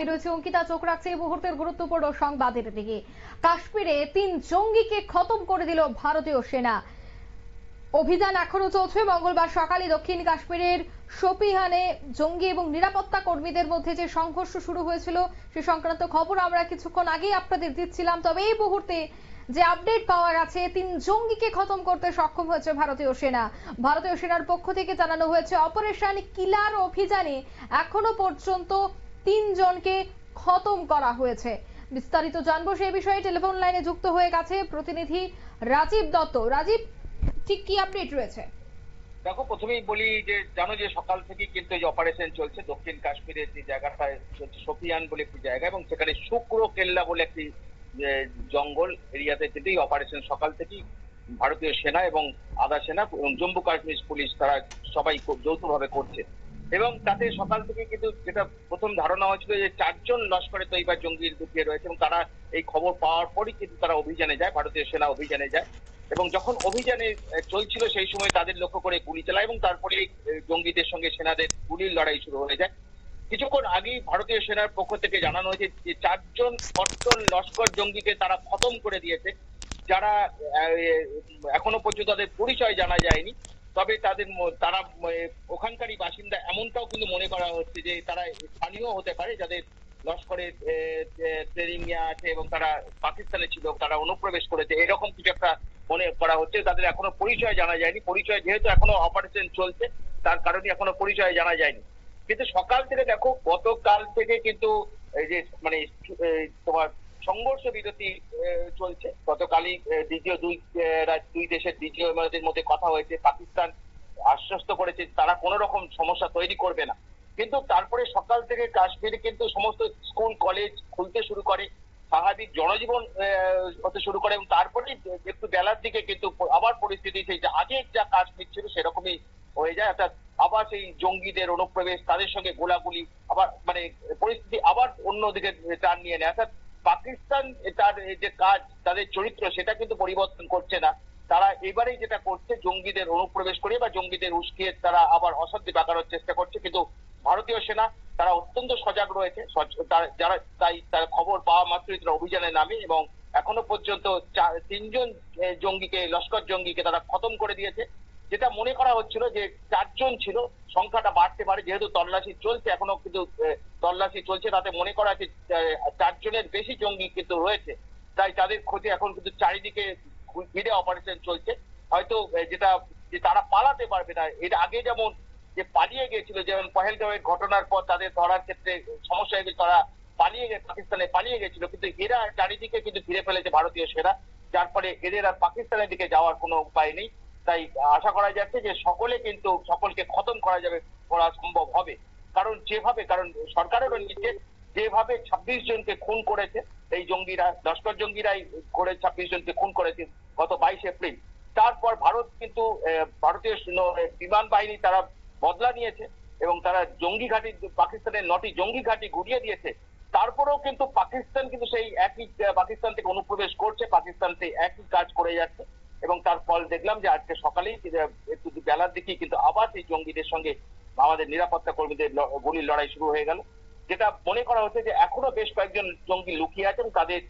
রয়েছে অঙ্কিতা, চোখ রাখছে এই মুহূর্তের গুরুত্বপূর্ণ সংবাদের দিকে। কাশ্মীরে তিন জঙ্গিকে খতম করে দিল ভারতীয় সেনা। অভিযান এখনও চলছে, মঙ্গলবার সকালে দক্ষিণ কাশ্মীরের শোপিহানে জঙ্গি এবং নিরাপত্তা কর্মীদের মধ্যে যে সংঘর্ষ শুরু হয়েছিল, সে সংক্রান্ত খবর আমরা কিছুক্ষণ আগেই আপনাদের দিচ্ছিলাম। তবে এই মুহূর্তে যে আপডেট পাওয়া গেছে তিন জঙ্গিকে খতম করতে সক্ষম হয়েছে ভারতীয় সেনা। ভারতীয় সেনার পক্ষ থেকে জানানো হয়েছে, অপারেশন কিলার অভিযানে এখনও পর্যন্ত তিনজনকে খতম করা হয়েছে। বিস্তারিত জানব সেই বিষয়ে। টেলিফোন লাইনে যুক্ত হয়ে গেছে প্রতিনিধি রাজীব দত্ত। রাজীব, ঠিক কি আপডেট রয়েছে? দেখো, প্রথমেই বলি যে, জানো যে সকাল থেকে কিন্তু এই অপারেশন চলছে, দক্ষিণ কাশ্মীরের যে জায়গাটা চলছে, সোফিয়ান বলে একটি জায়গা এবং সেখানে শুক্র কেল্লা বলে একটি জঙ্গল এরিয়াতে কিন্তু এই অপারেশন সকাল থেকেই ভারতীয় সেনা এবং আধা সেনা এবং জম্মু কাশ্মীর পুলিশ তারা সবাই যৌথভাবে করছে। এবং তাতে সকাল থেকে কিন্তু যেটা প্রথম ধারণা হয়েছিল যে চারজন লস্করে তৈবা জঙ্গি লুকিয়ে রয়েছে এবং তারা এই খবর পাওয়ার পরই কিন্তু তারা অভিযানে যায়, ভারতীয় সেনা অভিযানে যায়। এবং যখন অভিযানে চলছিল সেই সময় তাদের লক্ষ্য করে গুলি চালায় এবং তারপরে জঙ্গিদের সঙ্গে সেনাদের গুলির লড়াই শুরু হয়ে যায়। কিছুক্ষণ আগেই ভারতীয় সেনার পক্ষ থেকে জানানো হয়েছে যে চারজন কট্টর লস্কর জঙ্গিকে তারা খতম করে দিয়েছে, যারা এখনও পর্যন্ত তাদের পরিচয় জানা যায়নি। তবে তাদের তারা ওখানকারই বাসিন্দা এমনটাও কিন্তু মনে করা হচ্ছে যে তারা স্থানীয় হতে পারে, যাদের লস্করের ট্রেনিং আছে এবং তারা পাকিস্তানে ছিল, তারা অনুপ্রবেশ করেছে, এরকম কিছু একটা মনে করা হচ্ছে। তাদের এখনও পরিচয় জানা যায়নি। পরিচয় যেহেতু এখনও অপারেশন চলছে, তার কারণে এখনও পরিচয় জানা যায়নি। কিন্তু সকাল থেকে দেখো, গতকাল থেকে কিন্তু এই যে মানে তোমার সংঘর্ষ বিরতি চলছে। গতকালই দ্বিতীয় দুই দুই দেশের দ্বিতীয় মেয়াদের মধ্যে কথা হয়েছে। পাকিস্তান আশ্বস্ত করেছে তারা কোনো রকম সমস্যা তৈরি করবে না। কিন্তু তারপরে সকাল থেকে কাশ্মীরে কিন্তু সমস্ত স্কুল, কলেজ খুলতে শুরু করে, স্বাভাবিক জনজীবন হতে শুরু করে এবং তারপরে একটু বেলার দিকে কিন্তু আবার পরিস্থিতি সেই যে আগে যা কাশ্মীর ছিল সেরকমই হয়ে যায়। অর্থাৎ আবার সেই জঙ্গিদের অনুপ্রবেশ, তাদের সঙ্গে গোলাগুলি, আবার মানে পরিস্থিতি আবার অন্যদিকে টান নিয়ে নেয়। অর্থাৎ পাকিস্তান তার যে কাজ, তাদের চরিত্র, সেটা কিন্তু পরিবর্তন করছে না। তারা এবারেই যেটা করছে, জঙ্গিদের অনুপ্রবেশ করে বা জঙ্গিদের উস্কিয়ে তারা আবার অশান্তি পাকানোর চেষ্টা করছে। কিন্তু ভারতীয় সেনা, তারা অত্যন্ত সজাগ রয়েছে। যারা, তাই তার খবর পাওয়া মাত্রই তারা অভিযানে নামে এবং এখনও পর্যন্ত তিনজন জঙ্গিকে, লস্কর জঙ্গিকে তারা খতম করে দিয়েছে। যেটা মনে করা হচ্ছিল যে চারজন ছিল, সংখ্যাটা বাড়তে পারে, যেহেতু তল্লাশি চলছে, এখনও কিন্তু তল্লাশি চলছে, তাতে মনে করা হচ্ছে চারজনের বেশি জঙ্গি কিন্তু রয়েছে। তাই তাদের খোঁজে এখন কিন্তু চারিদিকে ঘিরে অপারেশন চলছে। হয়তো যেটা, যে তারা পালাতে পারবে না, এর আগে যেমন যে পালিয়ে গিয়েছিল, যেমন পহেলগাঁওয়ের ঘটনার পর তাদের ধরার ক্ষেত্রে সমস্যা হয়েছে তারা পালিয়ে গেছে পাকিস্তানে পালিয়ে গেছিল কিন্তু এরা চারিদিকে কিন্তু ঘিরে ফেলেছে ভারতীয় সেনা, যার ফলে এদের আর পাকিস্তানের দিকে যাওয়ার কোনো উপায় নেই। তাই আশা করা যাচ্ছে যে সকলে কিন্তু সকলকে খতম করা যাবে, করা সম্ভব হবে। কারণ যেভাবে, কারণ সরকারেরও নিচে যেভাবে ছাব্বিশ জনকে খুন করেছে, এই জঙ্গিরা, লস্কর জঙ্গিরাই করে ছাব্বিশ জনকে খুন করেছে গত বাইশ এপ্রিল। তারপর ভারত কিন্তু ভারতীয় বিমান বাহিনী তারা বদলা নিয়েছে এবং তারা জঙ্গি ঘাঁটি, পাকিস্তানের নটি জঙ্গি ঘাঁটি গুড়িয়ে দিয়েছে। তারপরেও কিন্তু পাকিস্তান কিন্তু সেই একই পাকিস্তান থেকে অনুপ্রবেশ করছে, পাকিস্তান থেকে একই কাজ করে যাচ্ছে। এবং তার ফল দেখলাম যে আজকে সকালেই একটু বেলার দিকেই কিন্তু আবার সেই জঙ্গিদের সঙ্গে আমাদের নিরাপত্তা কর্মীদের গুলির লড়াই শুরু হয়ে গেল। যেটা মনে করা হচ্ছে যে এখনও বেশ কয়েকজন জঙ্গি লুকিয়ে আছেন, তাদের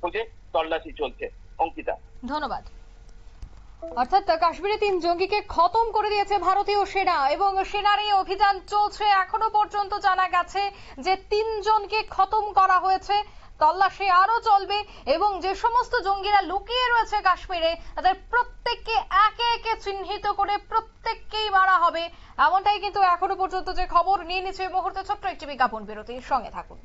খোঁজে তল্লাশি চলছে। অঙ্কিতা। ধন্যবাদ। অর্থাৎ কাশ্মীরে তিন জঙ্গিকে খতম করে দিয়েছে ভারতীয় সেনা এবং সেনার এই অভিযান চলছে। এখনও পর্যন্ত জানা গেছে যে তিনজনকে খতম করা হয়েছে। তল্লাশি আরও চলবে এবং যে সমস্ত জঙ্গিরা লুকিয়ে রয়েছে কাশ্মীরে, তাদের প্রত্যেককে একে একে চিহ্নিত করে প্রত্যেককেই মারা হবে। এমনটাই কিন্তু এখনও পর্যন্ত যে খবর নিয়ে নিচ্ছে মুহূর্তে ছোট্ট একটি বিজ্ঞাপন বিরতির সঙ্গে থাকুন।